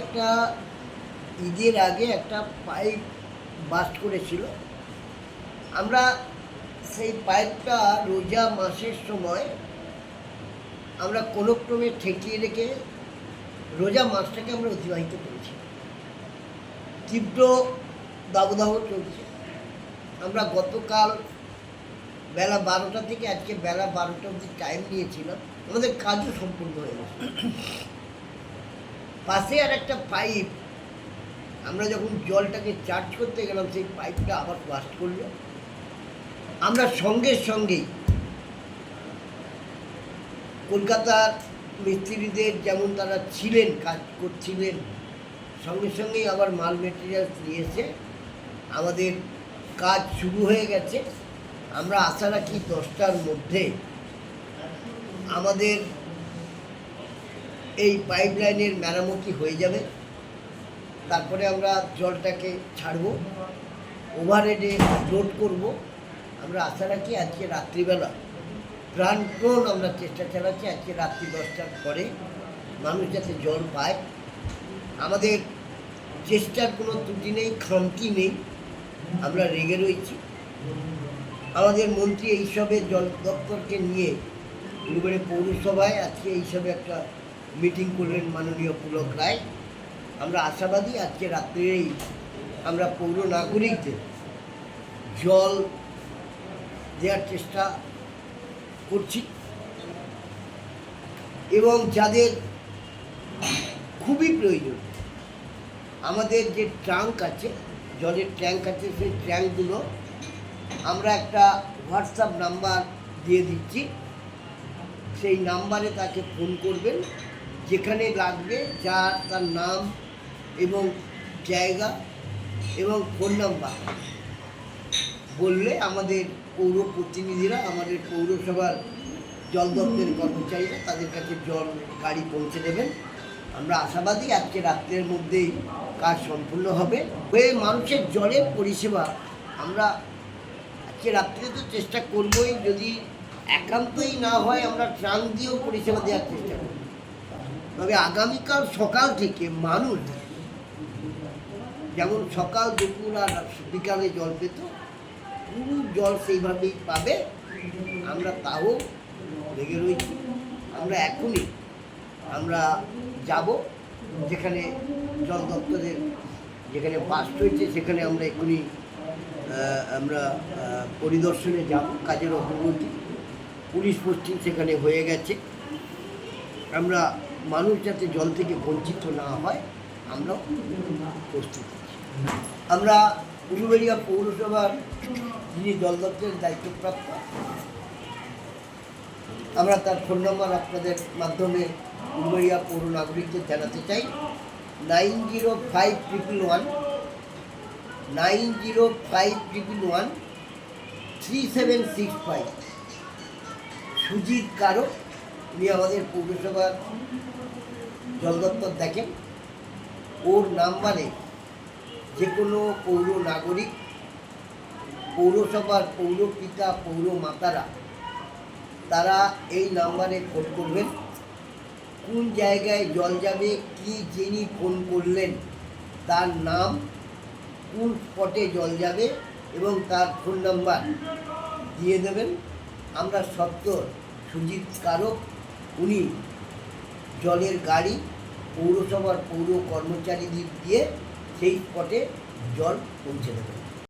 একটা ঈদের আগে একটা পাইপ বাস্ট করেছিল। আমরা সেই পাইপটা রোজা মাসের সময় আমরা কোনো ক্রমে ঠেকিয়ে রেখে রোজা মাসটাকে আমরা অতিবাহিত করেছি। তীব্র দাবদাহ চলছে। আমরা গতকাল বেলা বারোটা থেকে আজকে বেলা বারোটা অবধি টাইম নিয়েছিলাম। আমাদের কাজও সম্পূর্ণ হয়ে গেছে। পাশে আর একটা পাইপ। আমরা যখন জলটাকে চার্জ করতে গেলাম, সেই পাইপটা আবার বাস্ট করল। আমরা সঙ্গে সঙ্গেই কলকাতার মিস্ত্রিদের যেমন তারা ছিলেন, কাজ করছিলেন, সঙ্গে সঙ্গেই আবার মাল মেটেরিয়ালস নিয়ে এসে আমাদের কাজ শুরু হয়ে গেছে। আমরা আশা রাখি দশটার মধ্যে আমাদের এই পাইপলাইনের মেরামতি হয়ে যাবে। তারপরে আমরা জলটাকে ছাড়ব ওভারহেডে লোড করব। আমরা আশা রাখি আজকে রাত্রিবেলা প্রাণপণ আমরা চেষ্টা চালাচ্ছি, আজকে রাত্রি দশটার পরে মানুষ যাতে জল পায়। আমাদের চেষ্টার কোনো ত্রুটি নেই, খামতি নেই, আমরা রেগে রয়েছি। আমাদের মন্ত্রী এইসবে জল দপ্তরকে নিয়ে পৌরসভায় আজকে এইসবে একটা মিটিং করলেন মাননীয় পুলক রায়। আমরা আশাবাদী আজকে রাত্রেই আমরা পৌর নাগরিকদের জল দেওয়ার চেষ্টা করছি এবং যাদের খুবই প্রয়োজন, আমাদের যে ট্রাঙ্ক আছে, জলের ট্যাঙ্ক আছে, সেই ট্যাঙ্কগুলো আমরা একটা হোয়াটসঅ্যাপ নাম্বার দিয়ে দিচ্ছি। সেই নাম্বারে তাকে ফোন করবেন। যেখানে লাগবে যার তার নাম এবং জায়গা এবং ফোন নাম্বার বললে আমাদের পৌর প্রতিনিধিরা, আমাদের পৌরসভার জল দপ্তরের কর্মচারীরা তাদের কাছে জল গাড়ি পৌঁছে দেবেন। আমরা আশাবাদী আজকে রাত্রের মধ্যেই কাজ সম্পূর্ণ হবে। হয়ে মানুষের জলের পরিষেবা আমরা আজকে রাত্রে তো চেষ্টা করবই। যদি একান্তই না হয়, আমরা ট্রাং দিয়েও পরিষেবা দেওয়ার চেষ্টা করব। তবে আগামীকাল সকাল থেকে মানুষ যেমন সকাল দুপুর আর বিকালে জল পেত, পুরো জল সেইভাবেই পাবে। আমরা তাও লেগে রয়েছি। আমরা এখনই আমরা যাব যেখানে জল দপ্তরের যেখানে বাস রয়েছে, সেখানে আমরা এখনই আমরা পরিদর্শনে যাব। কাজের অগ্রগতি, পুলিশ পোস্টিং সেখানে হয়ে গেছে। আমরা মানুষ যাতে জল থেকে বঞ্চিত না হয়, আমরাও প্রস্তুত আমরা উলুবেড়িয়া পৌরসভার যিনি জল দপ্তরের দায়িত্বপ্রাপ্ত, আমরা তার ফোন নম্বর আপনাদের মাধ্যমে উলুবেড়িয়া পৌর নাগরিকদের জানাতে চাই। Nine zero five triple one, nine zero five triple one, three seven six five. Sujit কারও উনি আমাদের পৌরসভার জল দপ্তর দেখেন। ওর নাম্বারে যে কোনো পৌর নাগরিক, পৌরসভার পৌর পিতা, পৌর মাতারা, তারা এই নাম্বারে ফোন করবেন। কোন জায়গায় জল যাবে, কি যিনি ফোন করলেন, তার নাম, কোন স্পটে জল যাবে এবং তার ফোন নাম্বার দিয়ে দেবেন। আমরা সত্তর সুজিত কারক উনি জলের গাড়ি পৌরসভার পৌর কর্মচারীদের দিয়ে সেই স্পটে জল পৌঁছে দেবেন।